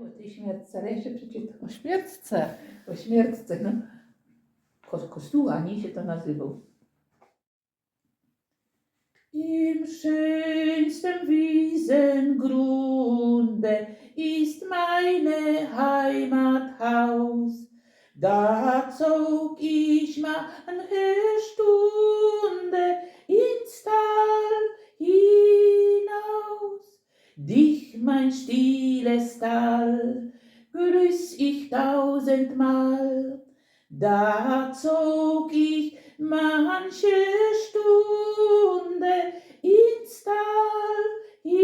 O tej śmiertce, ale jeszcze przeczytam. O śmiertce. O śmiertce, no. Ko kostuła, nie się to nazywał. Im schönsten Wiesengrunde ist meine Heimathaus. Da zog ich manche Stunde Dich, mein stilles Tal, grüß ich tausendmal. Da zog ich manche Stunde ins Tal hinaus.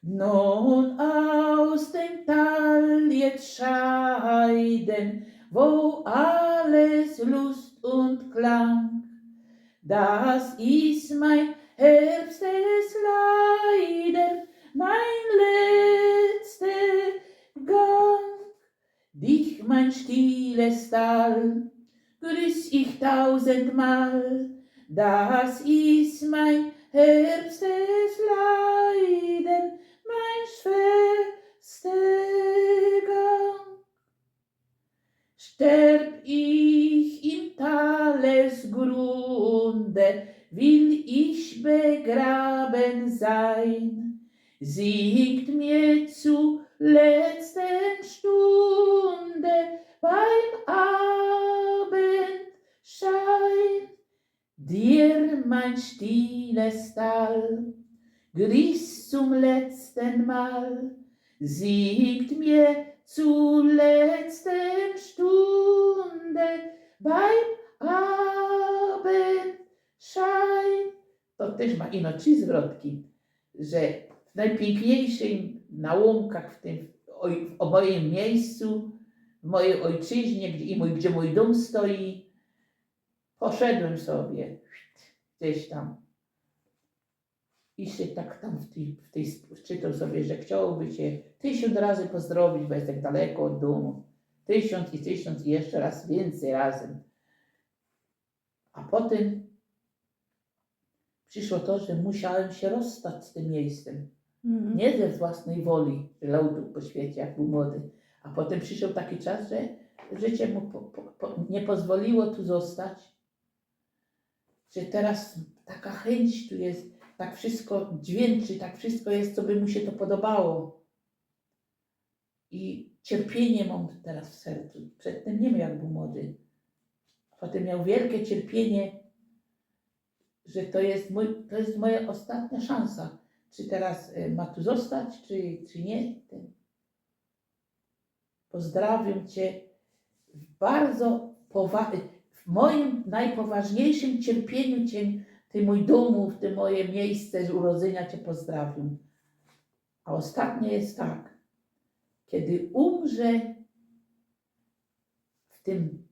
Nun aus dem Tal jetzt scheiden, wo alles Lust und Klang. Das ist mein Herbstes Leiden, mein letzter Gang. Dich, mein stilles Tal, grüß ich tausendmal. Das ist mein Herbstes Leiden, mein schwerster Gang. Sterb ich im Talesgrunde, will ich begraben sein. Singt mir zu letzten Stunde beim Abendschein. Dir, mein stilles Tal, grüß zum letzten Mal, singt mir zu letzten Stunde beim Abendschein. Też ma ino trzy zwrotki, że w najpiękniejszym na łąkach, w tym oj, o moim miejscu, w mojej ojczyźnie, gdzie, i mój, gdzie mój dom stoi, poszedłem sobie gdzieś tam. I się tak tam w tej, w tej czytał sobie, że chciałoby cię tysiąc razy pozdrowić, bo jest tak daleko od domu. Tysiąc i tysiąc i jeszcze raz więcej razem. A potem przyszło to, że musiałem się rozstać z tym miejscem. Mhm. Nie ze własnej woli, że tu po świecie, jak był młody. A potem przyszedł taki czas, że życie mu po, po, po, nie pozwoliło tu zostać. Że teraz taka chęć tu jest, tak wszystko dźwięczy, tak wszystko jest, co by mu się to podobało. I cierpienie mam teraz w sercu. Przedtem nie miał, jak był młody. Potem miał wielkie cierpienie, że to jest, mój, to jest moja ostatnia szansa czy teraz y, ma tu zostać, czy, czy nie. Pozdrawiam Cię w bardzo powa- w moim najpoważniejszym cierpieniu Cię, Ty mój domu, w tym moje miejsce z urodzenia Cię pozdrawiam. A ostatnie jest tak, kiedy umrze w tym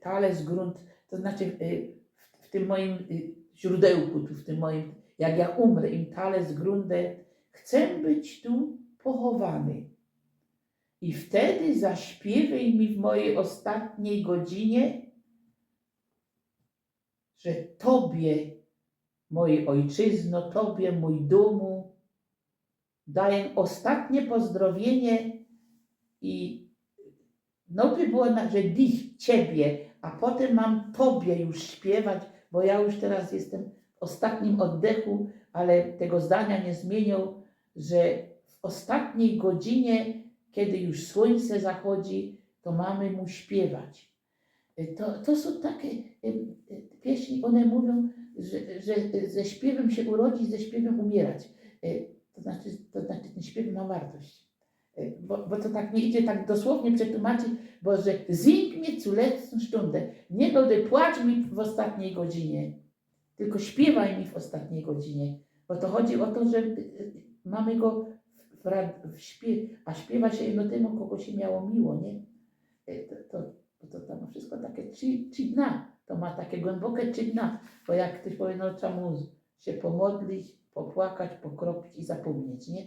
tales grunt, to znaczy y, w, w tym moim y, źródełku, tu w tym moim jak ja umrę im tales grunde, chcę być tu pochowany. I wtedy zaśpiewaj mi w mojej ostatniej godzinie, że Tobie, mojej ojczyzno, Tobie, mój domu, daję ostatnie pozdrowienie i no by było, że dich, Ciebie, a potem mam Tobie już śpiewać, bo ja już teraz jestem w ostatnim oddechu, ale tego zdania nie zmienią, że w ostatniej godzinie, kiedy już słońce zachodzi, to mamy mu śpiewać. Y, To, to są takie y, pieśni, one mówią, że, że ze śpiewem się urodzić, ze śpiewem umierać. To znaczy, to znaczy ten śpiew ma wartość. Y, Bo, bo to tak nie idzie tak dosłownie przetłumaczyć, bo że zing mnie zu letzten Stunde, nie będę płacz mi w ostatniej godzinie tylko śpiewaj mi w ostatniej godzinie. Bo to chodzi o to, że y, y, mamy go w, w śpiew, a śpiewa się jedno temu, kogo się miało miło, nie? To, to, to, to, wszystko takie trzy, trzy dna. To ma takie głębokie trzy dna. Bo jak ktoś powie, no trzeba mu się pomodlić, popłakać, pokropić i zapomnieć, nie?